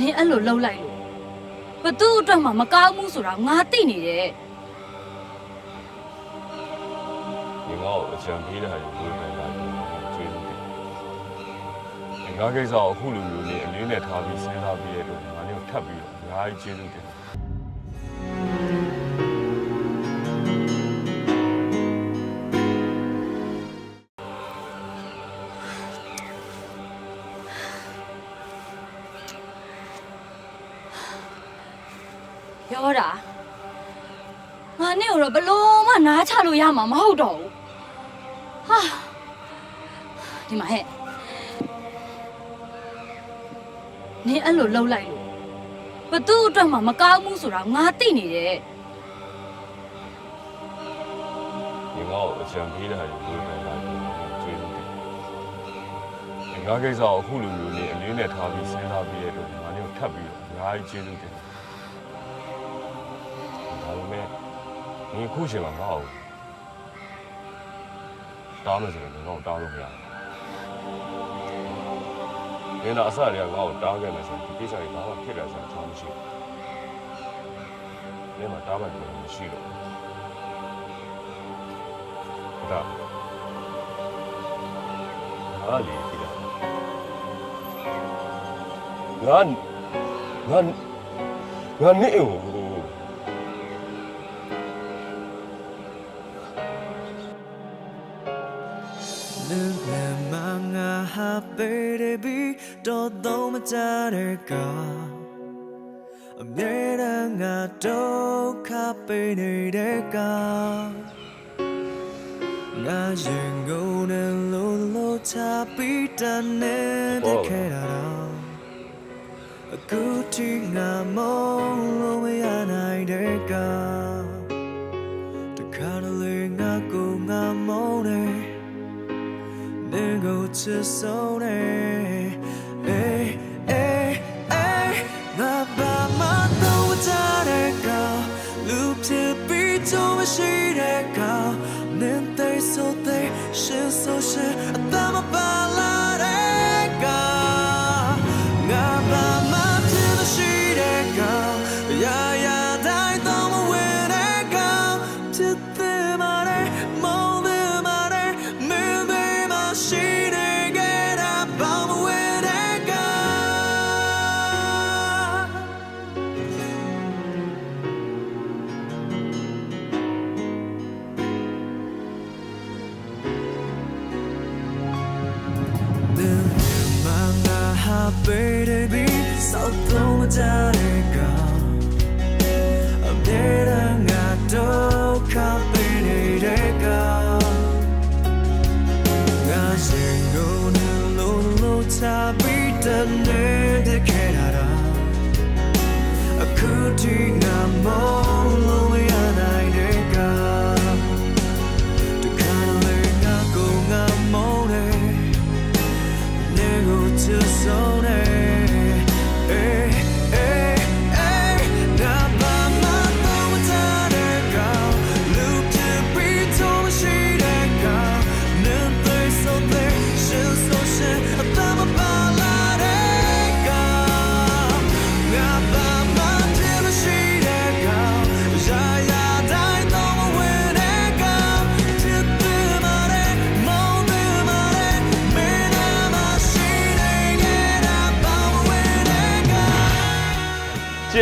နင်အဲ့လိုလှုပ်လိုက်လို့ဘသူ့အတွက်မှမကောင်းဘူးဆိုတာငါသိနေတယ်你ငါ့ကိုအကြံပေးတဲ့ဟာကိုဝေးမယ်လားကျေးဇူးတင်ငါကိစ္စကိုအခုလိုမျိုးလေးအလေးနဲ့ထားပြီးစဉ်းစားပြီးရတော့ငါလည်းထပ်ပြီးတော့အများကြီးကျေးဇူးတင် ပြောတာငါနဲ့တော့ဘလို့မှနားချလို့ရမှာမဟုတ်တော့ဘူးဟာဒီမှာဟဲ့နင်အဲ့လိုလှုပ်လိုက်လို့ဘသူ့အတွက်မှမကောင်းဘူးဆိုတာငါသိနေတယ်你ငါ့ကိုအကြံပေးတဲ့ဟာကိုဝေးမယ်လားကျေးဇူးတင်ငါကိစ္စကိုအခုလိုမျိုးလေးအလေးနဲ့ထားပြီးစဉ်းစားပြီးရတော့ငါလည်းထပ်ပြီးတော့အများကြီးကျေးဇူးတင် ဒီအခုချိန်မှာငါ့ကိုတားလို့ဆိုတော့ငါ့ကိုတားလို့မရဘူးနင်တော့အစတွေကငါ့ကိုတားခဲ့မယ်ဆိုရင်ဒီကိစ္စကြီးဘာမှဖြစ်လာစရာအကြောင်းမရှိဘူးနင်မှာတားမှလည်းမရှိတော့ဘူးဒါဟာလေဒီလားငါငါငါနေဦးလူ ငါဟာပေရဘီတော်တော့မကြတဲ့ကအမြဲတမ်းငါဒုက္ခပေးနေတဲ့ကငါရင်ကုန်နဲ့လို့လို့ချပြီးတန်နေတဲ့ခဲ့တာတော့ Then go to Sony. Hey, hey, hey. Na ba ma do ta de ka. Loop to be to ma shi de ka. Nen they so they shin so shin. Ta ma ba la de ဟာပေရဘီစောက်တော့ကြတဲ့ကအမြဲတမ်းငါဒုက္ခပေးနေတဲ့ကငါရှင်ကိုနေလို့လို့ချပြီးတန်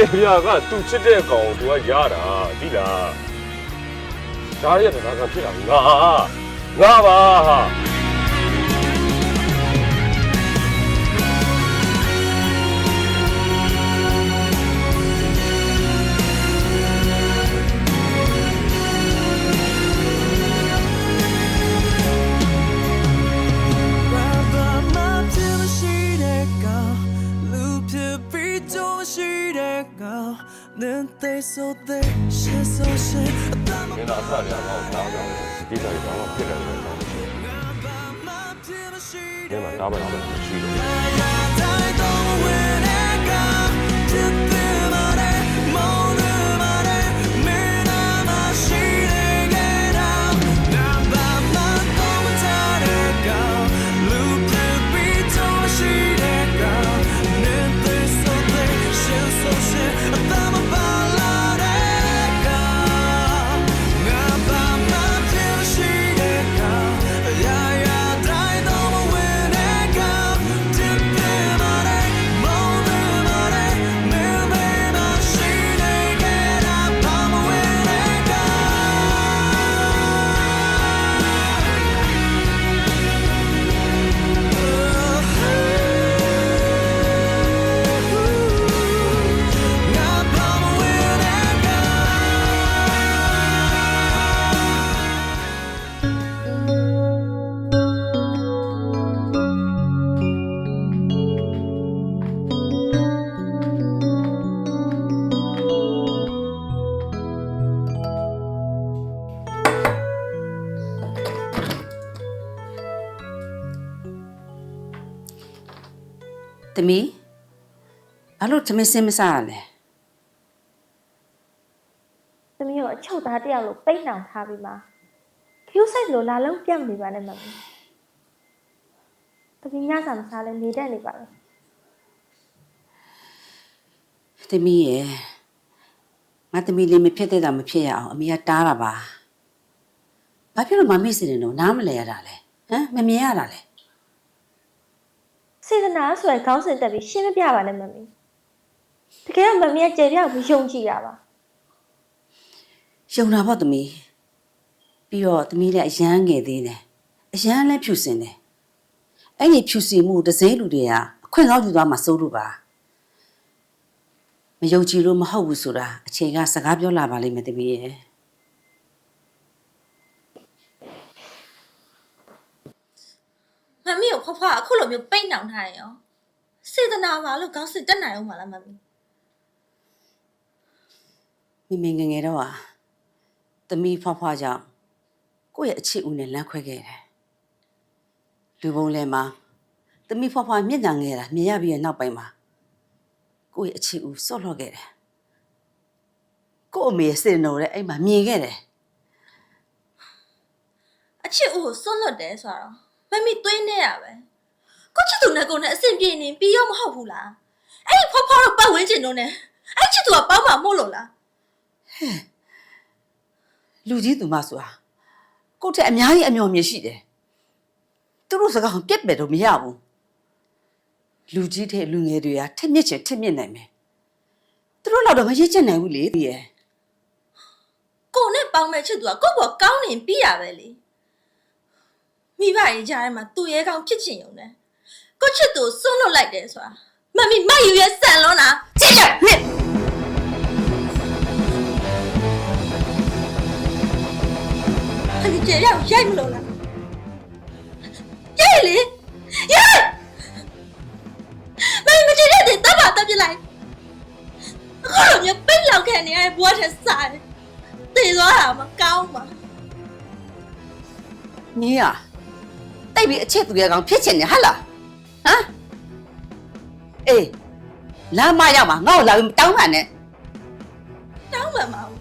ကျေပြာကသူချစ်တဲ့ကောင်ကိုသူကရတာဒီလားဒါရတဲ့ကဖြစ်တာငါငါပါ ကောင်နင်သိဆိုတဲ့ရှစ်ဆိုရှစ်အတမနင်တော့အစတွေကငါ့ကိုတားကြတယ်ဒီကိစ္စကြီးဘာမှဖြ တမီးဘာလို့သမီးစင်းမစားရလဲသမီးကိုအချုပ်သားတစ်ယောက်လိုပိတ်နှောင်ထားပြီးမှခရူးဆိုင်လိုလာလုံးပြတ်မနေပါနဲ့မမီသမီးညစာမစားလဲနေတတ်နေပါလားတမီးရဲ့ငါတမီးလေးမဖြစ်တဲ့တာမဖြစ်ရအောင်အမေကတားတာပါဘာဖြစ်လို့မမေ့စင်နေတော့နားမလဲရတာလဲဟမ်မမြင်ရတာလဲ စေတနာဆိုရယ်ခေါင်းစဉ်တက်ပြီးရှင်းမပြပါနဲ့မမီတကယ်တော့မမီကကျေပြောက်ပြီးယုံကြည်တာပါယုံတာပေါ့တမီးပြီးတော့တမီးလည်းအရန်ငယ်သေးတယ်အရန်လည်းဖြူစင်တယ်အဲ့ဒီဖြူစင်မှုတစ်စိမ့်လူတွေကအခွင့်ကောင်းယူသွားမှစိုးလို့ပါမယုံကြည်လို့မဟုတ်ဘူးဆိုတာအချိန်ကစကားပြောလာပါလိမ့်မယ်တမီးရဲ့ မမီကိုဖွားဖွားအခုလိုမျိုးပိတ်နှောင်ထားရင်ရောစေတနာပါလို့ခေါင်းစစ်တက်နိုင်အောင်မလားမမီမိမိငယ်ငယ်တော့ဟာသမီးဖွားဖွားကြောင့်ကိုယ့်ရဲ့အချစ်ဦးနဲ့လမ်းခွဲခဲ့တယ်လူပုံလဲမှာသမီးဖွားဖွားမျက်နှာငယ်တာမြင်ရပြီးရဲ့နောက်ပိုင်းမှာကိုယ့်ရဲ့အချစ်ဦးဆော့လော့ခဲ့တယ်ကို့အမေရဲ့စင်တော်တဲ့အဲ့မှာမြင်ခဲ့တယ်အချစ်ဦးကိုစွန့်လွတ်တယ်ဆိုတော့ မမီသွေးနေရပဲကိုချစ်သူနဲ့ကိုနဲ့အဆင်ပြေနေပြီးရောမဟုတ်ဘူးလားအဲ့ဒီဖွားဖွားတို့ပတ်ဝန်းကျင်တို့နဲ့အဲ့ချစ်သူကပေါင်းမှာမို့လို့လားလူကြီးသူမဆိုတာကိုယ့်ထက်အများကြီးအမျှော်မြင်ရှိတယ်သူတို့စကားကိုပြက်ပယ်တော့မရဘူးလူကြီးတဲ့လူငယ်တွေကထက်မြက်ချင်ထက်မြက်နိုင်မယ်သူတို့တော့မရစ်ချင်နိုင်ဘူးလေတည်းရဲ့ကိုနဲ့ပေါင်းမဲ့ချစ်သူကကို့ဘောကောင်းနေပြီးရပဲလေ မိဘရဲ့ကြားထဲမှာသူ့ရဲကောင်းဖြစ်ချင်ုံနဲ့ကိုချစ်သူကိုစွန့်လွတ်လိုက်တယ်ဆိုတာမမီမယူရဲဆန်လွန်းတာကြည့်ကြဟဲ့ခလီကျေရောက်ရိုက်မလို့လားရိုက်လေရိုက်မင်းမကြည့်တဲ့တဲ့တပ်ပါတပ်ပြလိုက်အခုလိုမျိုးပိတ်လောက်ခံနေရတဲ့ဘွားထက်စားတယ်တည်သွားတာမကောင်းပါညီอ่ะတိတ်ပြီးအချက်သူရဲ့ကောင်ဖြစ်ချင်တယ်ဟာလားဟမ်အေးလမ်းမရောက်မှာငါ့ကိုလာပြီးတောင်းမှန်နဲ့တောင်းမှန်ပါဘူး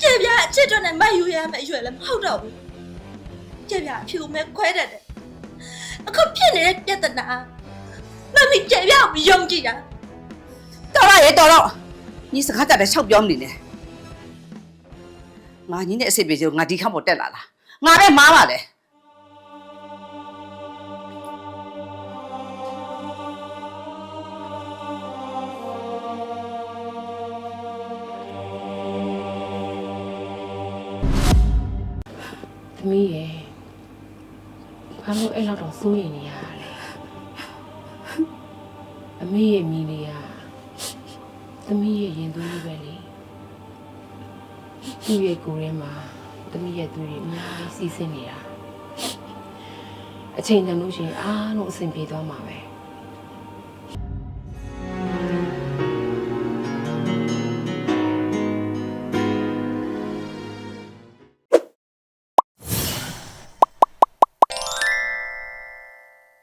ကျေပြအချစ်တော့နဲ့မယူရမယ်အရွယ်လည်းမဟုတ်တော့ဘူးကျေပြအဖြူမဲ့ခွဲတတ်တယ်အခုဖြစ်နေတဲ့ပြဿနာမမီကျေပြကိုမယုံကြည်တာတော်တော့ရေတော်တော့ညီစကားတတ်တဲ့၆ပြောမနေနဲ့ငါညီနဲ့အစ်စ်ပြေချင်ငါဒီခါပေါ်တက်လာလားငါပဲမားပါလေ သမီးရဲ့ဘာလို့အဲ့လောက်တော့စိုးရိမ်နေရတာလဲအမေရဲ့မိလေးကသမီးရဲ့ရင်သွေးလေးပဲလေသူ့ရဲ့ကိုယ်ထဲမှာသမီးရဲ့သွေးတွေအများကြီးစီးဆင်းနေတာအချိန်တန်လို့ရှိရင်အားလုံးအဆင်ပြေသွားမှာပဲ